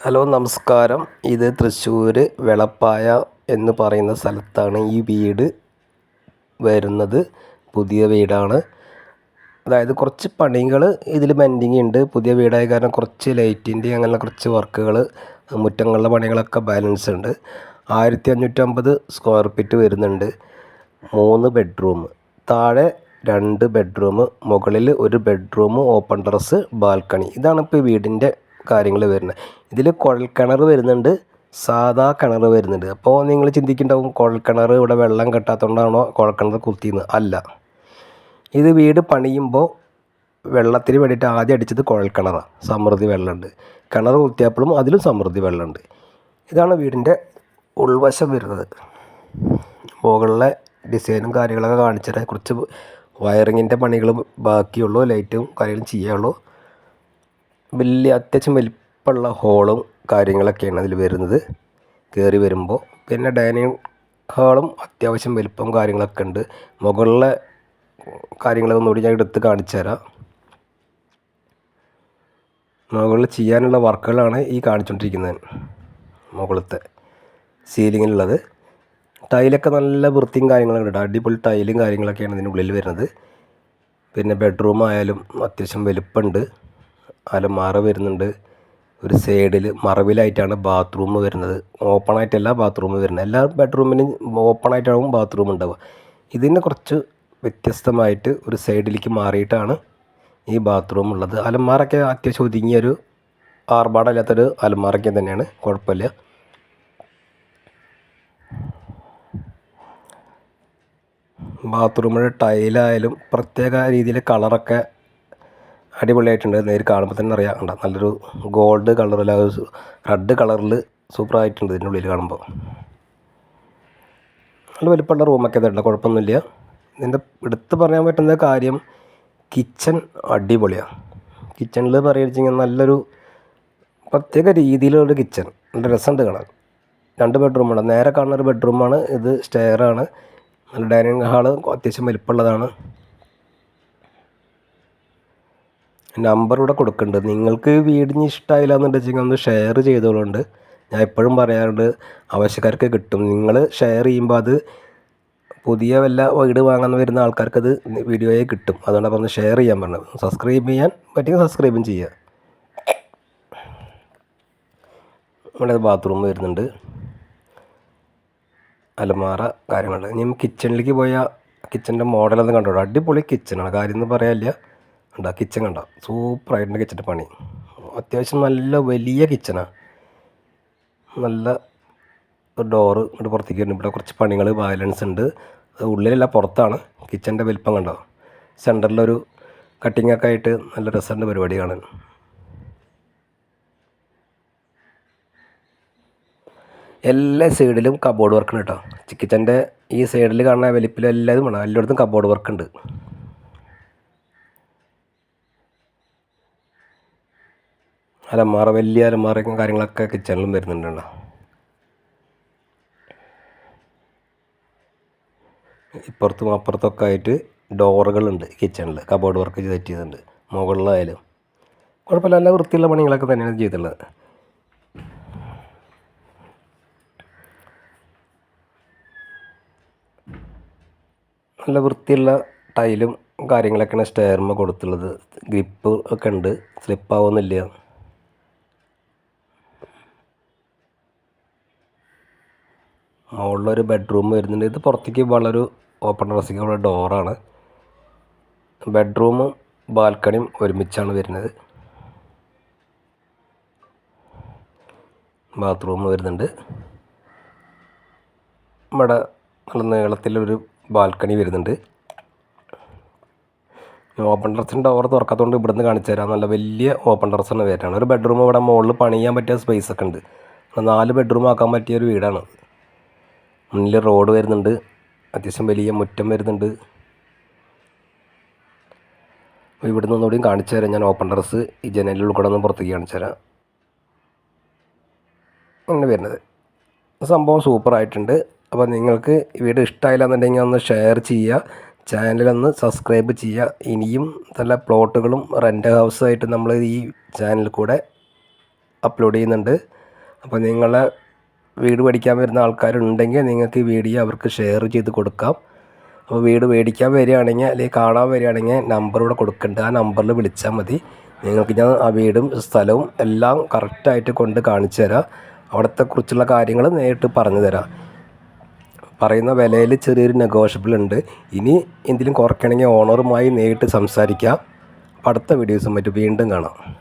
Hello നമസ്കാരം. ഇത് തൃശ്ശൂർ വെളപ്പായ എന്ന് പറയുന്ന സ്ഥലത്താണ് ഈ വീട് വരുന്നത്. പുതിയ വീടാണ്. അതായത് കുറച്ച് പണികൾ ഇതിൽ പെൻഡിങ് ഉണ്ട്. പുതിയ വീടായ കാരണം കുറച്ച് ലൈറ്റിന്റെ അങ്ങനെ കുറച്ച് വർക്കുകൾ മുറ്റങ്ങളിലെ പണികളൊക്കെ ബാലൻസ് ഉണ്ട്. ആയിരത്തി അഞ്ഞൂറ്റമ്പത് സ്ക്വയർ ഫീറ്റ് വരുന്നുണ്ട്. മൂന്ന് ബെഡ്റൂം താഴെ രണ്ട് ബെഡ്റൂം മുകളിൽ ഒരു ബെഡ്റൂം ഓപ്പൺ ടെറസ് ബാൽക്കണി ഇതാണ് ഇപ്പോൾ വീടിന്റെ കാര്യങ്ങൾ വരുന്നത് ഇതിൽ കുഴൽക്കിണർ വരുന്നുണ്ട് സാധാ കിണർ വരുന്നുണ്ട്. അപ്പോൾ നിങ്ങൾ ചിന്തിക്കുന്നുണ്ടാവും കുഴൽക്കിണർ ഇവിടെ വെള്ളം കെട്ടാത്തതുകൊണ്ടാണോ കുഴൽക്കിണർ കുത്തിയെന്ന് അല്ല. ഇത് വീട് പണിയുമ്പോൾ വെള്ളത്തിന് വേണ്ടിയിട്ട് ആദ്യം അടിച്ചത് കുഴൽക്കിണറാണ് സമൃദ്ധി വെള്ളമുണ്ട് കിണർ കുത്തിയപ്പോഴും അതിലും സമൃദ്ധി വെള്ളമുണ്ട് ഇതാണ് വീടിന്റെ ഉൾവശം വരുന്നത്. മുകളിലെ ഡിസൈനും കാര്യങ്ങളൊക്കെ കാണിച്ചിട്ട് കുറച്ച് വയറിങ്ങിന്റെ പണികളും ബാക്കിയുള്ളൂ ലൈറ്റും കാര്യങ്ങളും ചെയ്യാനുള്ളൂ. വലിയ അത്യാവശ്യം വലിപ്പമുള്ള ഹോളും കാര്യങ്ങളൊക്കെയാണ് അതിൽ വരുന്നത്. കയറി വരുമ്പോൾ പിന്നെ ഡൈനിങ് ഹാളും അത്യാവശ്യം വലിപ്പം കാര്യങ്ങളൊക്കെ ഉണ്ട്. മുകളിലെ കാര്യങ്ങളൊന്നുകൂടി ഞാൻ എടുത്ത് കാണിച്ചു തരാം. മുകളിൽ ചെയ്യാനുള്ള വർക്കുകളാണ് ഈ കാണിച്ചുകൊണ്ടിരിക്കുന്നത് മുകളിലത്തെ സീലിങ്ങിലുള്ളത് ടൈലൊക്കെ നല്ല വൃത്തിയും കാര്യങ്ങളൊക്കെ ഉണ്ട്. അടിപൊളി ടൈലും കാര്യങ്ങളൊക്കെയാണ് ഇതിന്റെ ഉള്ളിൽ വരുന്നത്. പിന്നെ ബെഡ്റൂം ആയാലും അത്യാവശ്യം വലിപ്പമുണ്ട്. അലമാറ വരുന്നുണ്ട്. ഒരു സൈഡിൽ മറവിലായിട്ടാണ് ബാത്റൂം വരുന്നത്. ഓപ്പൺ ആയിട്ടല്ല ബാത്റൂം വരുന്നത്. എല്ലാ ബെഡ്റൂമിനും ഓപ്പൺ ആയിട്ടാവും ബാത്റൂം ഉണ്ടാവുക. ഇതിന് കുറച്ച് വ്യത്യസ്തമായിട്ട് ഒരു സൈഡിലേക്ക് മാറിയിട്ടാണ് ഈ ബാത്റൂം ഉള്ളത്. അലമാറൊക്കെ അത്യാവശ്യം ഒതുങ്ങിയൊരു ആർഭാടമില്ലാത്തൊരു അലമാറൊക്കെ തന്നെയാണ്. കുഴപ്പമില്ല. ബാത്റൂമിന്റെ ടൈലായാലും പ്രത്യേക രീതിയിൽ കളറൊക്കെ അടിപൊളിയായിട്ടുണ്ട്. നേരി കാണുമ്പോൾ തന്നെ അറിയാം. കണ്ടോ? നല്ലൊരു ഗോൾഡ് കളറിൽ റെഡ് കളറിൽ സൂപ്പറായിട്ടുണ്ട് ഇതിന്റെ ഉള്ളിൽ കാണുമ്പോൾ നല്ല വലിപ്പമുള്ള റൂമൊക്കെ ഇതുണ്ട് കുഴപ്പമൊന്നുമില്ല. ഇതിന്റെ എടുത്ത് പറയാൻ പറ്റുന്ന കാര്യം കിച്ചൺ അടിപൊളിയാണ് കിച്ചണിൽ പറയുക നല്ലൊരു പ്രത്യേക രീതിയിലുള്ള കിച്ചൺ നല്ല രസമുണ്ട് കാണാൻ. രണ്ട് ബെഡ്റൂമാണ് നേരെ കാണുന്ന ഒരു ബെഡ്റൂമാണ് ഇത് സ്റ്റെയറാണ് നല്ല ഡൈനിങ് ഹാൾ അത്യാവശ്യം വലിപ്പമുള്ളതാണ്. നമ്പർ ഇവിടെ കൊടുക്കുന്നുണ്ട്. നിങ്ങൾക്ക് വീടിന് ഇഷ്ടമായില്ല എന്നുണ്ടെങ്കിൽ ഒന്ന് ഷെയർ ചെയ്തോളുണ്ട്. ഞാൻ എപ്പോഴും പറയാറുണ്ട് ആവശ്യക്കാർക്ക് കിട്ടും. നിങ്ങൾ ഷെയർ ചെയ്യുമ്പോൾ അത് പുതിയ വല്ല വീട് വാങ്ങാൻ വരുന്ന ആൾക്കാർക്ക് അത് വീഡിയോയെ കിട്ടും. അതുകൊണ്ട് പറഞ്ഞ് ഷെയർ ചെയ്യാൻ പറഞ്ഞു. സബ്സ്ക്രൈബ് ചെയ്യാൻ പറ്റുമെങ്കിൽ സബ്സ്ക്രൈബും ചെയ്യുക ഇവിടെ ബാത്റൂം വരുന്നുണ്ട്. അലമാറ കാര്യങ്ങളുണ്ട്. ഇനി കിച്ചണിലേക്ക് പോയാൽ കിച്ചന്റെ മോഡലൊന്നും കണ്ടോളൂ അടിപൊളി കിച്ചണാണ് കാര്യം എന്ന് പറയാനില്ല. കണ്ടോ. കിച്ചൺ കണ്ടോ സൂപ്പറായിട്ടുണ്ട് കിച്ചന്റെ പണി. അത്യാവശ്യം നല്ല വലിയ കിച്ചണാണ് നല്ല ഡോറ് ഇവിടെ പുറത്തേക്ക് വരുന്നു ഇവിടെ കുറച്ച് പണികൾ ബാലൻസ് ഉണ്ട്. ഉള്ളിലല്ല പുറത്താണ്. കിച്ചന്റെ വലിപ്പം കണ്ടോ? സെന്ററിലൊരു കട്ടിങ് ഒക്കെ ആയിട്ട് നല്ല രസമുണ്ട് പരിപാടി കാണാൻ. എല്ലാ സൈഡിലും കബോർഡ് വർക്കുണ്ട് കേട്ടോ. കിച്ചന്റെ ഈ സൈഡിൽ കാണുന്ന വലിപ്പിലും എല്ലാതും വേണം. എല്ലായിടത്തും കബോർഡ് വർക്ക് അലമാറ വലിയ അലമാറയും കാര്യങ്ങളൊക്കെ കിച്ചണിലും വരുന്നുണ്ട് ഇപ്പുറത്തും അപ്പുറത്തൊക്കെ ആയിട്ട് ഡോറുകളുണ്ട് കിച്ചണിൽ കബോർഡ് വർക്ക് സെറ്റ് ചെയ്തിട്ടുണ്ട് മുകളിലായാലും. കുഴപ്പമില്ല നല്ല വൃത്തിയുള്ള പണികളൊക്കെ തന്നെയാണ് ചെയ്തിട്ടുള്ളത് നല്ല വൃത്തിയുള്ള ടൈലും കാര്യങ്ങളൊക്കെയാണ് സ്റ്റെയർമ കൊടുത്തുള്ളത്. ഗ്രിപ്പ് ഒക്കെ ഉണ്ട് സ്ലിപ്പാവുന്നില്ല മുകളിലൊരു ബെഡ്റൂം വരുന്നുണ്ട്. ഇത് പുറത്തേക്ക് വളരെ ഓപ്പൺ ഡ്രസ്സിങ് ഉള്ള ഡോറാണ് ബെഡ്റൂമും ബാൽക്കണിയും ഒരുമിച്ചാണ് വരുന്നത്. ബാത്റൂം വരുന്നുണ്ട്. ഇവിടെ നല്ല നീളത്തിലൊരു ബാൽക്കണി വരുന്നുണ്ട്. ഓപ്പൺ ടെറസിന്റെ ഡോർ തുറക്കാത്തതുകൊണ്ട് ഇവിടുന്ന് കാണിച്ചു തരാം. നല്ല വലിയ ഓപ്പൺ ഡ്രസ്സാണ് വരാണ് ഒരു ബെഡ്റൂം ഇവിടെ മുകളിൽ പണിയാൻ പറ്റിയ സ്പേസ് ഒക്കെ ഉണ്ട്. നാല് ബെഡ്റൂം ആക്കാൻ പറ്റിയ ഒരു വീടാണ്. മുന്നിൽ റോഡ് വരുന്നുണ്ട്. അത്യാവശ്യം വലിയ മുറ്റം വരുന്നുണ്ട്. അപ്പോൾ ഇവിടുന്ന് ഒന്നുകൂടിയും കാണിച്ചു തരാം. ഞാൻ ഓപ്പൺ ടെറസ് ഈ ജനലിൽ കൂടെ ഒന്ന് പുറത്തേക്ക് കാണിച്ചു തരാം. അങ്ങനെ വരുന്നത്. സംഭവം സൂപ്പറായിട്ടുണ്ട് അപ്പോൾ നിങ്ങൾക്ക് വീഡിയോ ഇഷ്ടമായില്ല എന്നുണ്ടെങ്കിൽ ഒന്ന് ഷെയർ ചെയ്യുക. ചാനലൊന്ന് സബ്സ്ക്രൈബ് ചെയ്യുക. ഇനിയും നല്ല പ്ലോട്ടുകളും റെന്റ് ഹൗസായിട്ട് നമ്മൾ ഈ ചാനലിൽ കൂടെ അപ്ലോഡ് ചെയ്യുന്നുണ്ട്. അപ്പോൾ നിങ്ങളെ വീട് മേടിക്കാൻ വരുന്ന ആൾക്കാരുണ്ടെങ്കിൽ നിങ്ങൾക്ക് ഈ വീഡിയോ അവർക്ക് ഷെയർ ചെയ്ത് കൊടുക്കാം. അപ്പോൾ വീട് മേടിക്കാൻ വരികയാണെങ്കിൽ അല്ലെങ്കിൽ കാണാൻ വരികയാണെങ്കിൽ നമ്പർ ഇവിടെ കൊടുക്കേണ്ട ആ നമ്പറിൽ വിളിച്ചാൽ മതി. നിങ്ങൾക്ക് ഞാൻ ആ വീടും സ്ഥലവും എല്ലാം കറക്റ്റായിട്ട് കൊണ്ട് കാണിച്ചു തരാം. അവിടുത്തെ കുറിച്ചുള്ള കാര്യങ്ങൾ നേരിട്ട് പറഞ്ഞു തരാം. പറയുന്ന വിലയിൽ ചെറിയൊരു നെഗോഷ്യബിൾ ഉണ്ട്. ഇനി എന്തെങ്കിലും കുറയ്ക്കണമെങ്കിൽ ഓണറുമായി നേരിട്ട് സംസാരിക്കാം. അടുത്ത വീഡിയോസും മറ്റും വീണ്ടും കാണാം.